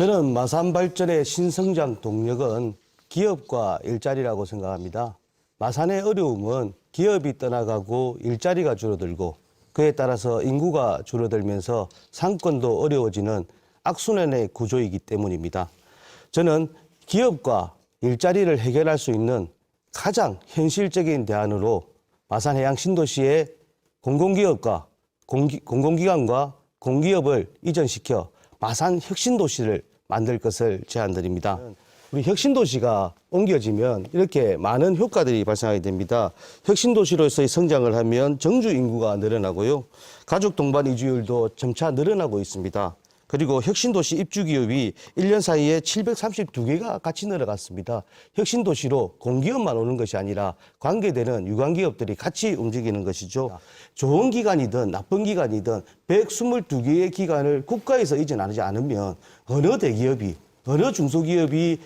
저는 마산 발전의 신성장 동력은 기업과 일자리라고 생각합니다. 마산의 어려움은 기업이 떠나가고 일자리가 줄어들고 그에 따라서 인구가 줄어들면서 상권도 어려워지는 악순환의 구조이기 때문입니다. 저는 기업과 일자리를 해결할 수 있는 가장 현실적인 대안으로 마산해양 신도시의 공공기업과 공기, 공공기관과 공기업을 이전시켜 마산 혁신도시를 만들 것을 제안드립니다. 우리 혁신도시가 옮겨지면 이렇게 많은 효과들이 발생하게 됩니다. 혁신도시로서의 성장을 하면 정주 인구가 늘어나고요. 가족 동반 이주율도 점차 늘어나고 있습니다. 그리고 혁신도시 입주기업이 1년 사이에 732개가 같이 늘어갔습니다. 혁신도시로 공기업만 오는 것이 아니라 관계되는 유관기업들이 같이 움직이는 것이죠. 좋은 기관이든 나쁜 기관이든 122개의 기관을 국가에서 이전하지 않으면 어느 대기업이, 어느 중소기업이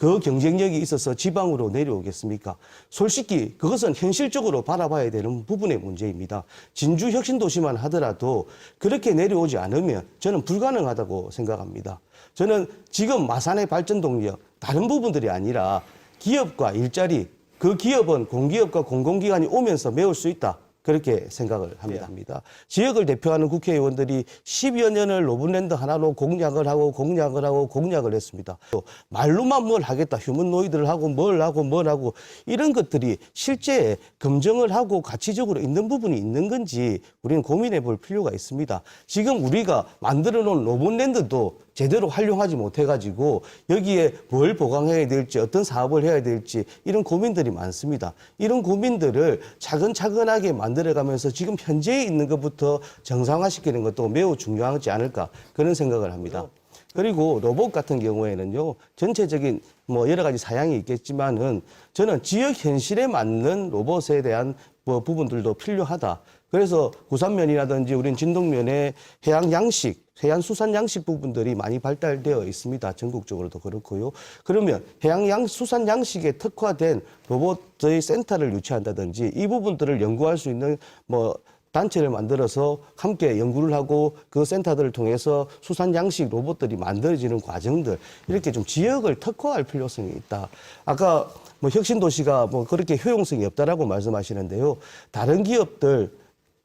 그 경쟁력이 있어서 지방으로 내려오겠습니까? 솔직히 그것은 현실적으로 바라봐야 되는 부분의 문제입니다. 진주 혁신도시만 하더라도 그렇게 내려오지 않으면 저는 불가능하다고 생각합니다. 저는 지금 마산의 발전 동력 다른 부분들이 아니라 기업과 일자리 그 기업은 공기업과 공공기관이 오면서 메울 수 있다. 그렇게 생각을 합니다. 지역을 대표하는 국회의원들이 10여 년을 로브랜드 하나로 공약을 하고 공약을 하고 공약을 했습니다. 또 말로만 뭘 하겠다. 휴먼노이드를 하고 뭘 하고 뭘 하고 이런 것들이 실제 검증을 하고 가치적으로 있는 부분이 있는 건지 우리는 고민해 볼 필요가 있습니다. 지금 우리가 만들어 놓은 로봇랜드도 제대로 활용하지 못해가지고 여기에 뭘 보강해야 될지 어떤 사업을 해야 될지 이런 고민들이 많습니다. 이런 고민들을 차근차근하게 만 들어가면서 지금 현재에 있는 것부터 정상화시키는 것도 매우 중요하지 않을까 그런 생각을 합니다. 그리고 로봇 같은 경우에는요 전체적인 뭐 여러 가지 사양이 있겠지만은 저는 지역 현실에 맞는 로봇에 대한 뭐 부분들도 필요하다. 그래서 구산면이라든지 우린 진동면에 해양 양식, 해양 수산 양식 부분들이 많이 발달되어 있습니다. 전국적으로도 그렇고요. 그러면 해양 양 수산 양식에 특화된 로봇의 센터를 유치한다든지 이 부분들을 연구할 수 있는 뭐 단체를 만들어서 함께 연구를 하고 그 센터들을 통해서 수산 양식 로봇들이 만들어지는 과정들 이렇게 좀 지역을 특화할 필요성이 있다. 아까 뭐 혁신 도시가 뭐 그렇게 효용성이 없다라고 말씀하시는데요. 다른 기업들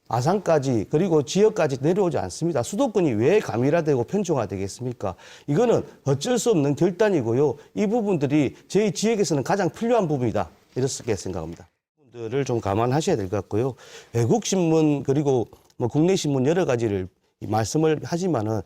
아산까지 그리고 지역까지 내려오지 않습니다. 수도권이 왜 가밀화되고 편중화되겠습니까? 이거는 어쩔 수 없는 결단이고요. 이 부분들이 저희 지역에서는 가장 필요한 부분이다. 이렇게 생각합니다. 부분들을 좀 감안하셔야 될 것 같고요. 외국 신문 그리고 뭐 국내 신문 여러 가지를 말씀을 하지만은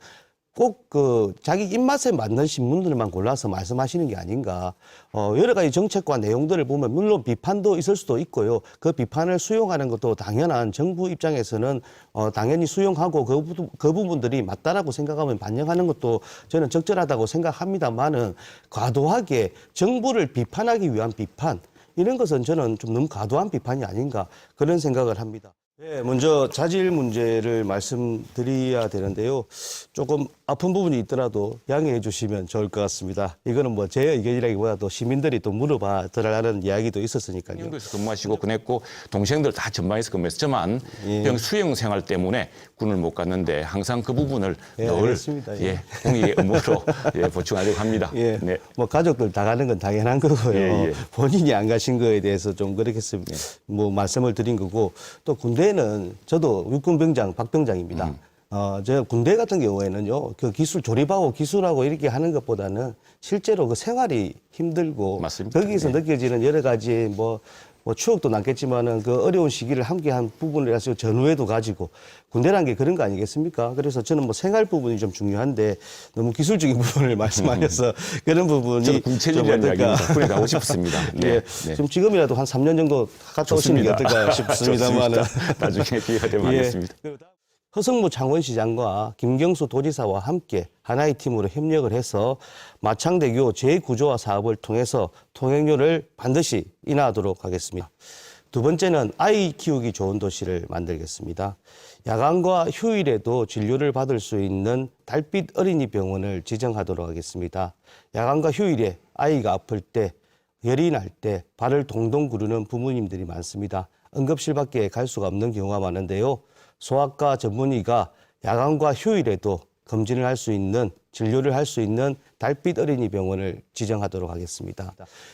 꼭 그 자기 입맛에 맞는 신문들만 골라서 말씀하시는 게 아닌가. 어, 여러 가지 정책과 내용들을 보면 물론 비판도 있을 수도 있고요. 그 비판을 수용하는 것도 당연한 정부 입장에서는 어, 당연히 수용하고 그, 부- 그 부분들이 맞다라고 생각하면 반영하는 것도 저는 적절하다고 생각합니다만은 과도하게 정부를 비판하기 위한 비판 이런 것은 저는 좀 너무 과도한 비판이 아닌가 그런 생각을 합니다. 네, 먼저 자질 문제를 말씀드려야 되는데요. 조금 아픈 부분이 있더라도 양해해 주시면 좋을 것 같습니다. 이거는 뭐 제 의견이라기보다도 시민들이 또 물어봐 들으라는 이야기도 있었으니까요. 평양도에서 근무하시고 그냈고 동생들 다 전방에서 근무해서 저만 예. 병 수영 생활 때문에 군을 못 갔는데 항상 그 부분을 예, 늘. 예. 예, 공익의 의무로 예, 보충하려고 합니다. 예, 네. 뭐 가족들 다 가는 건 당연한 거고요. 예, 예. 본인이 안 가신 거에 대해서 좀 그렇게 씀- 뭐 말씀을 드린 거고 또 군대는 저도 육군 병장 박 병장입니다. 음. 어, 저 군대 같은 경우에는요, 그 기술 조립하고 기술하고 이렇게 하는 것보다는 실제로 그 생활이 힘들고 맞습니다. 거기서 네. 느껴지는 여러 가지 뭐, 뭐 추억도 남겠지만은 그 어려운 시기를 함께한 부분이라서 전후에도 가지고 군대란 게 그런 거 아니겠습니까? 그래서 저는 뭐 생활 부분이 좀 중요한데 너무 기술적인 부분을 말씀하셔서 그런 부분이 어떨까. 이야기입니다. 군에 가고 싶습니다. 네. 예, 네. 좀 지금이라도 한 3년 정도 갔다 오시는 게 좋습니다. 어떨까 싶습니다만은. 좋습니다. 나중에 기회가 되면 예. 하겠습니다. 허성무 창원시장과 김경수 도지사와 함께 하나의 팀으로 협력을 해서 마창대교 재구조화 사업을 통해서 통행료를 반드시 인하하도록 하겠습니다. 두 번째는 아이 키우기 좋은 도시를 만들겠습니다. 야간과 휴일에도 진료를 받을 수 있는 달빛 어린이 병원을 지정하도록 하겠습니다. 야간과 휴일에 아이가 아플 때 열이 날 때 발을 동동 구르는 부모님들이 많습니다. 응급실 밖에 갈 수가 없는 경우가 많은데요. 소아과 전문의가 야간과 휴일에도 검진을 할 수 있는 진료를 할 수 있는 달빛 어린이 병원을 지정하도록 하겠습니다.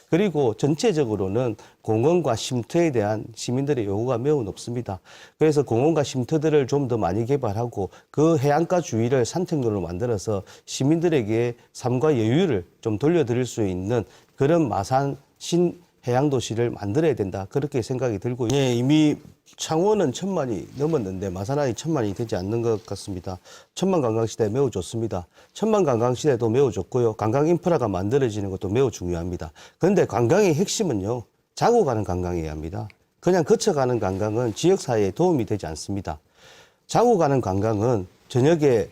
그리고 전체적으로는 공원과 쉼터에 대한 시민들의 요구가 매우 높습니다. 그래서 공원과 쉼터들을 좀 더 많이 개발하고 그 해안가 주위를 산책로로 만들어서 시민들에게 삶과 여유를 좀 돌려드릴 수 있는 그런 마산 신 해양 도시를 만들어야 된다 그렇게 생각이 들고 예, 이미 창원은 천만이 넘었는데 마산이 천만이 되지 않는 것 같습니다. 천만 관광 시대 매우 좋습니다. 천만 관광 시대도 매우 좋고요. 관광 인프라가 만들어지는 것도 매우 중요합니다. 그런데 관광의 핵심은요 자고 가는 관광이어야 합니다. 그냥 거쳐가는 관광은 지역 사회에 도움이 되지 않습니다. 자고 가는 관광은 저녁에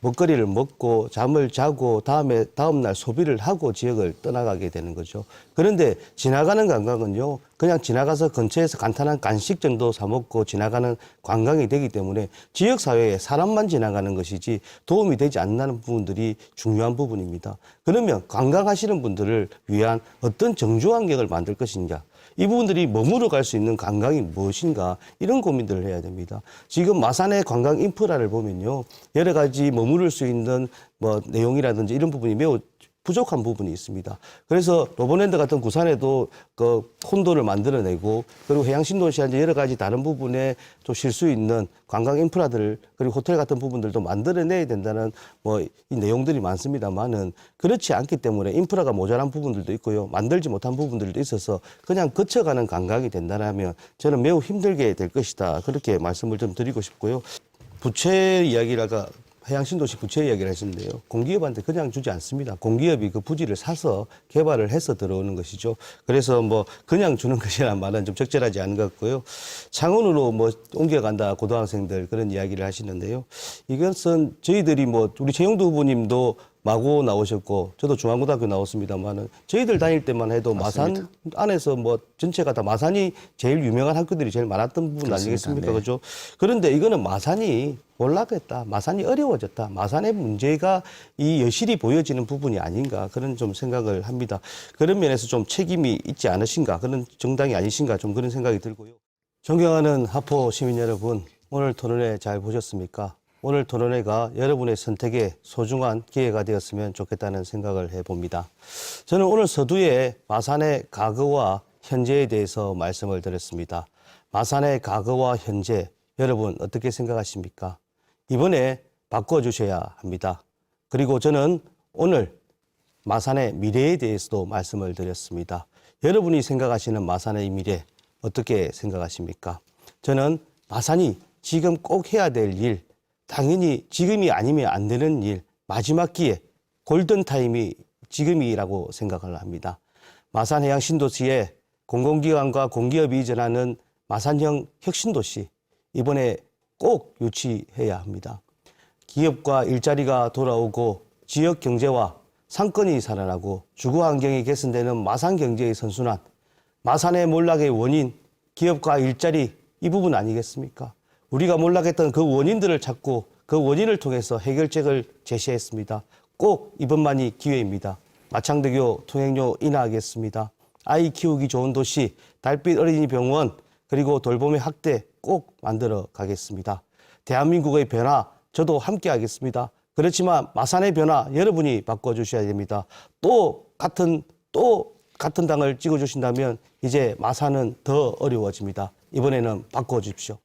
먹거리를 먹고 잠을 자고 다음에 다음 날 소비를 하고 지역을 떠나가게 되는 거죠. 그런데 지나가는 관광은요. 그냥 지나가서 근처에서 간단한 간식 정도 사 먹고 지나가는 관광이 되기 때문에 지역 사회에 사람만 지나가는 것이지 도움이 되지 않는 부분들이 중요한 부분입니다. 그러면 관광하시는 분들을 위한 어떤 정주 환경을 만들 것인가? 이 부분들이 머무러 갈수 있는 관광이 무엇인가 이런 고민들을 해야 됩니다. 지금 마산의 관광 인프라를 보면요 여러 가지 머무를 수 있는 뭐 내용이라든지 이런 부분이 매우 부족한 부분이 있습니다. 그래서 로버랜드 같은 구산에도 그 콘도를 만들어내고 그리고 해양 신도시한지 여러 가지 다른 부분에 또쉴수 있는 관광 인프라들을 그리고 호텔 같은 부분들도 만들어내야 된다는 뭐 이 내용들이 많습니다만은 그렇지 않기 때문에 인프라가 모자란 부분들도 있고요. 만들지 못한 부분들도 있어서 그냥 거쳐가는 관광이 된다면 저는 매우 힘들게 될 것이다. 그렇게 말씀을 좀 드리고 싶고요. 부채 이야기를 아까 해양신도시 부채 이야기를 하시는데요. 공기업한테 그냥 주지 않습니다. 공기업이 그 부지를 사서 개발을 해서 들어오는 것이죠. 그래서 뭐 그냥 주는 것이라는 말은 좀 적절하지 않은 것 같고요. 창원으로 뭐 옮겨간다 고등학생들 그런 이야기를 하시는데요. 이것은 저희들이 뭐 우리 최영도 후보님도 마고 나오셨고 저도 중앙고등학교 나왔습니다만은 저희들 다닐 때만 해도 마산 안에서 뭐 전체가 다 마산이 제일 유명한 학교들이 제일 많았던 부분 그렇습니다. 아니겠습니까? 네. 그죠? 그런데 이거는 마산이 올라갔다. 마산이 어려워졌다. 마산의 문제가 이 여실히 보여지는 부분이 아닌가 그런 좀 생각을 합니다. 그런 면에서 좀 책임이 있지 않으신가 그런 정당이 아니신가 좀 그런 생각이 들고요. 존경하는 하포 시민 여러분, 오늘 토론회 잘 보셨습니까? 오늘 토론회가 여러분의 선택에 소중한 기회가 되었으면 좋겠다는 생각을 해봅니다. 저는 오늘 서두에 마산의 과거와 현재에 대해서 말씀을 드렸습니다. 마산의 과거와 현재, 여러분 어떻게 생각하십니까? 이번에 바꿔주셔야 합니다. 그리고 저는 오늘 마산의 미래에 대해서도 말씀을 드렸습니다. 여러분이 생각하시는 마산의 미래 어떻게 생각하십니까? 저는 마산이 지금 꼭 해야 될 일, 당연히 지금이 아니면 안 되는 일, 마지막 기회, 골든 타임이 지금이라고 생각을 합니다. 마산 해양 신도시에 공공기관과 공기업이 이전하는 마산형 혁신도시 이번에 꼭 유치해야 합니다. 기업과 일자리가 돌아오고 지역 경제와 상권이 살아나고 주거 환경이 개선되는 마산 경제의 선순환, 마산의 몰락의 원인, 기업과 일자리 이 부분 아니겠습니까? 우리가 몰락했던 그 원인들을 찾고 그 원인을 통해서 해결책을 제시했습니다. 꼭 이번만이 기회입니다. 마창대교 통행료 인하하겠습니다. 아이 키우기 좋은 도시, 달빛 어린이 병원, 그리고 돌봄의 학대 꼭 만들어 가겠습니다. 대한민국의 변화 저도 함께 하겠습니다. 그렇지만 마산의 변화 여러분이 바꿔주셔야 됩니다. 또 같은 또 같은 당을 찍어주신다면 이제 마산은 더 어려워집니다. 이번에는 바꿔주십시오.